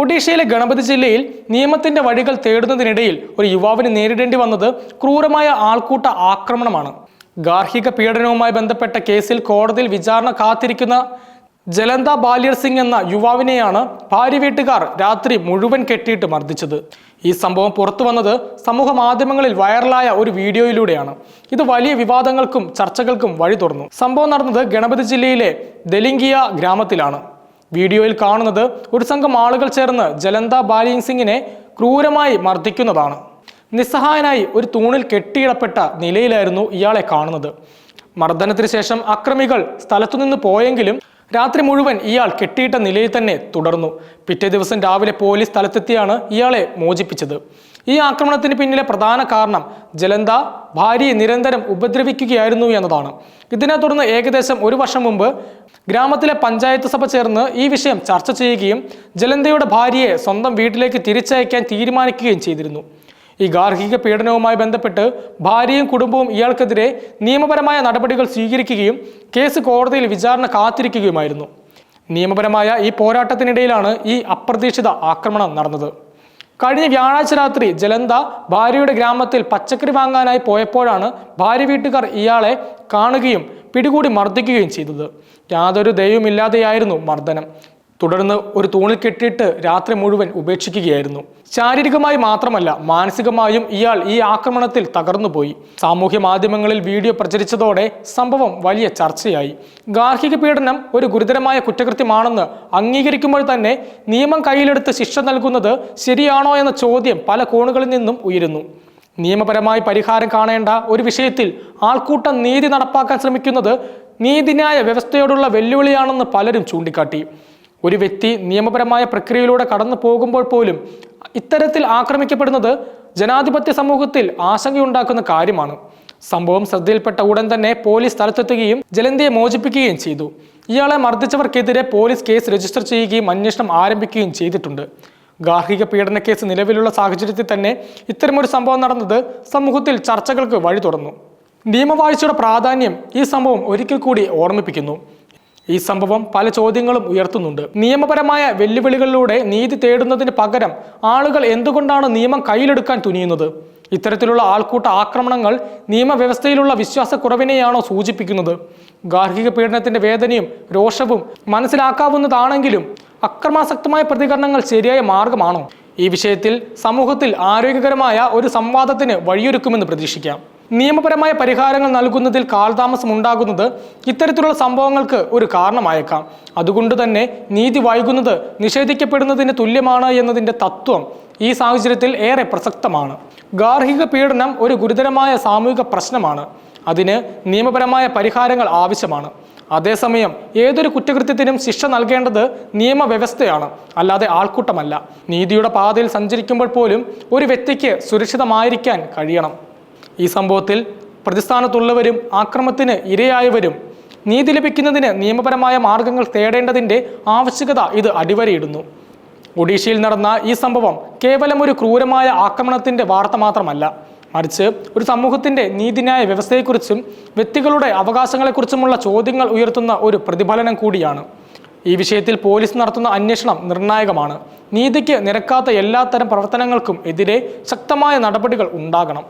ഒഡീഷയിലെ ഗണപതി ജില്ലയിൽ നിയമത്തിന്റെ വഴികൾ തേടുന്നതിനിടയിൽ ഒരു യുവാവിന് നേരിടേണ്ടി വന്നത് ക്രൂരമായ ആൾക്കൂട്ട ആക്രമണമാണ്. ഗാർഹിക പീഡനവുമായി ബന്ധപ്പെട്ട കേസിൽ കോടതിയിൽ വിചാരണ കാത്തിരിക്കുന്ന ജലന്ത ബാലിയർ സിംഗ് എന്ന യുവാവിനെയാണ് ഭാര്യ വീട്ടുകാർ രാത്രി മുഴുവൻ കെട്ടിയിട്ട് മർദ്ദിച്ചത്. ഈ സംഭവം പുറത്തു വന്നത് സമൂഹ മാധ്യമങ്ങളിൽ വൈറലായ ഒരു വീഡിയോയിലൂടെയാണ്. ഇത് വലിയ വിവാദങ്ങൾക്കും ചർച്ചകൾക്കും വഴി തുറന്നു സംഭവം നടന്നത് ഗണപതി ജില്ലയിലെ ദലിംഗിയ ഗ്രാമത്തിലാണ്. വീഡിയോയിൽ കാണുന്നത് ഒരു സംഘം ആളുകൾ ചേർന്ന് ജലന്ത ബാലിയൻ സിംഗിനെ ക്രൂരമായി മർദ്ദിക്കുന്നതാണ്. നിസ്സഹായനായി ഒരു തൂണിൽ കെട്ടിയിടപ്പെട്ട നിലയിലായിരുന്നു ഇയാളെ കാണുന്നത്. മർദ്ദനത്തിന് ശേഷം അക്രമികൾ സ്ഥലത്തുനിന്ന് പോയെങ്കിലും രാത്രി മുഴുവൻ ഇയാൾ കെട്ടിയിട്ട നിലയിൽ തന്നെ തുടർന്നു. പിറ്റേ ദിവസം രാവിലെ പോലീസ് സ്ഥലത്തെത്തിയാണ് ഇയാളെ മോചിപ്പിച്ചത്. ഈ ആക്രമണത്തിന് പിന്നിലെ പ്രധാന കാരണം ജലന്ത ഭാര്യയെ നിരന്തരം ഉപദ്രവിക്കുകയായിരുന്നു എന്നതാണ്. ഇതിനെ തുടർന്ന് ഏകദേശം ഒരു വർഷം മുമ്പ് ഗ്രാമത്തിലെ പഞ്ചായത്ത് സഭ ചേർന്ന് ഈ വിഷയം ചർച്ച ചെയ്യുകയും ജലന്തയുടെ ഭാര്യയെ സ്വന്തം വീട്ടിലേക്ക് തിരിച്ചയക്കാൻ തീരുമാനിക്കുകയും ചെയ്തിരുന്നു. ഈ ഗാർഹിക പീഡനവുമായി ബന്ധപ്പെട്ട് ഭാര്യയും കുടുംബവും ഇയാൾക്കെതിരെ നിയമപരമായ നടപടികൾ സ്വീകരിക്കുകയും കേസ് കോടതിയിൽ വിചാരണ കാത്തിരിക്കുകയുമായിരുന്നു. നിയമപരമായ ഈ പോരാട്ടത്തിനിടയിലാണ് ഈ അപ്രതീക്ഷിത ആക്രമണം നടന്നത്. കഴിഞ്ഞ വ്യാഴാഴ്ച രാത്രി ജലന്ത ഭാര്യയുടെ ഗ്രാമത്തിൽ പച്ചക്കറി വാങ്ങാനായി പോയപ്പോഴാണ് ഭാര്യ വീട്ടുകാർ ഇയാളെ കാണുകയും പിടികൂടി മർദ്ദിക്കുകയും ചെയ്തത്. യാതൊരു ദയവുമില്ലാതെയായിരുന്നു മർദ്ദനം. തുടർന്ന് ഒരു തൂണിൽ കെട്ടിയിട്ട് രാത്രി മുഴുവൻ ഉപേക്ഷിക്കുകയായിരുന്നു. ശാരീരികമായി മാത്രമല്ല മാനസികമായും ഇയാൾ ഈ ആക്രമണത്തിൽ തകർന്നുപോയി. സാമൂഹ്യ മാധ്യമങ്ങളിൽ വീഡിയോ പ്രചരിച്ചതോടെ സംഭവം വലിയ ചർച്ചയായി. ഗാർഹിക പീഡനം ഒരു ഗുരുതരമായ കുറ്റകൃത്യമാണെന്ന് അംഗീകരിക്കുമ്പോൾ തന്നെ നിയമം കയ്യിലെടുത്ത് ശിക്ഷ നൽകുന്നത് ശരിയാണോ എന്ന ചോദ്യം പല കോണുകളിൽ നിന്നും ഉയരുന്നു. നിയമപരമായി പരിഹാരം കാണേണ്ട ഒരു വിഷയത്തിൽ ആൾക്കൂട്ടം നീതി നടപ്പാക്കാൻ ശ്രമിക്കുന്നത് നീതിന്യായ വ്യവസ്ഥയോടുള്ള വെല്ലുവിളിയാണെന്ന് പലരും ചൂണ്ടിക്കാട്ടി. ഒരു വ്യക്തി നിയമപരമായ പ്രക്രിയയിലൂടെ കടന്നു പോകുമ്പോൾ പോലും ഇത്തരത്തിൽ ആക്രമിക്കപ്പെടുന്നത് ജനാധിപത്യ സമൂഹത്തിൽ ആശങ്കയുണ്ടാക്കുന്ന കാര്യമാണ്. സംഭവം ശ്രദ്ധയിൽപ്പെട്ട ഉടൻ തന്നെ പോലീസ് സ്ഥലത്തെത്തുകയും ജലന്തിയെ മോചിപ്പിക്കുകയും ചെയ്തു. ഇയാളെ മർദ്ദിച്ചവർക്കെതിരെ പോലീസ് കേസ് രജിസ്റ്റർ ചെയ്യുകയും അന്വേഷണം ആരംഭിക്കുകയും ചെയ്തിട്ടുണ്ട്. ഗാർഹിക പീഡന കേസ് നിലവിലുള്ള സാഹചര്യത്തിൽ തന്നെ ഇത്തരമൊരു സംഭവം നടന്നത് സമൂഹത്തിൽ ചർച്ചകൾക്ക് വഴി തുറന്നു നിയമവാഴ്ചയുടെ പ്രാധാന്യം ഈ സംഭവം ഒരിക്കൽ കൂടി ഓർമ്മിപ്പിക്കുന്നു. ഈ സംഭവം പല ചോദ്യങ്ങളും ഉയർത്തുന്നുണ്ട്. നിയമപരമായ വെല്ലുവിളികളിലൂടെ നീതി തേടുന്നതിന് പകരം ആളുകൾ എന്തുകൊണ്ടാണ് നിയമം കയ്യിലെടുക്കാൻ തുനിയുന്നത്? ഇത്തരത്തിലുള്ള ആൾക്കൂട്ട ആക്രമണങ്ങൾ നിയമവ്യവസ്ഥയിലുള്ള വിശ്വാസക്കുറവിനെയാണോ സൂചിപ്പിക്കുന്നത്? ഗാർഹിക പീഡനത്തിന്റെ വേദനയും രോഷവും മനസ്സിലാക്കാവുന്നതാണെങ്കിലും അക്രമാസക്തമായ പ്രതികരണങ്ങൾ ശരിയായ മാർഗമാണോ? ഈ വിഷയത്തിൽ സമൂഹത്തിൽ ആരോഗ്യകരമായ ഒരു സംവാദത്തിന് വഴിയൊരുക്കുമെന്ന് പ്രതീക്ഷിക്കാം. നിയമപരമായ പരിഹാരങ്ങൾ നൽകുന്നതിൽ കാലതാമസം ഉണ്ടാകുന്നത് ഇത്തരത്തിലുള്ള സംഭവങ്ങൾക്ക് ഒരു കാരണമായേക്കാം. അതുകൊണ്ട് തന്നെ നീതി വൈകുന്നത് നിഷേധിക്കപ്പെടുന്നതിന് തുല്യമാണ് എന്നതിന്റെ തത്വം ഈ സാഹചര്യത്തിൽ ഏറെ പ്രസക്തമാണ്. ഗാർഹിക പീഡനം ഒരു ഗുരുതരമായ സാമൂഹിക പ്രശ്നമാണ്. അതിന് നിയമപരമായ പരിഹാരങ്ങൾ ആവശ്യമാണ്. അതേസമയം ഏതൊരു കുറ്റകൃത്യത്തിനും ശിക്ഷ നൽകേണ്ടത് നിയമവ്യവസ്ഥയാണ്. അല്ലാതെ ആൾക്കൂട്ടമല്ല. നീതിയുടെ പാതയിൽ സഞ്ചരിക്കുമ്പോൾ പോലും ഒരു വ്യക്തിക്ക് സുരക്ഷിതമായിരിക്കാൻ കഴിയണം. ഈ സംഭവത്തിൽ പ്രതിസ്ഥാനത്തുള്ളവരും ആക്രമത്തിന് ഇരയായവരും നീതി ലഭിക്കുന്നതിന് നിയമപരമായ മാർഗങ്ങൾ തേടേണ്ടതിന്റെ ആവശ്യകത ഇത് അടിവരയിടുന്നു. ഒഡീഷയിൽ നടന്ന ഈ സംഭവം കേവലം ഒരു ക്രൂരമായ ആക്രമണത്തിന്റെ വാർത്ത മാത്രമല്ല. മറിച്ച് ഒരു സമൂഹത്തിന്റെ നീതിന്യായ വ്യവസ്ഥയെക്കുറിച്ചും വ്യക്തികളുടെ അവകാശങ്ങളെക്കുറിച്ചുമുള്ള ചോദ്യങ്ങൾ ഉയർത്തുന്ന ഒരു പ്രതിഫലനം കൂടിയാണ്. ഈ വിഷയത്തിൽ പോലീസ് നടത്തുന്ന അന്വേഷണം നിർണായകമാണ്. നീതിക്ക് നിരക്കാത്ത എല്ലാത്തരം പ്രവർത്തനങ്ങൾക്കും എതിരെ ശക്തമായ നടപടികൾ ഉണ്ടാകണം.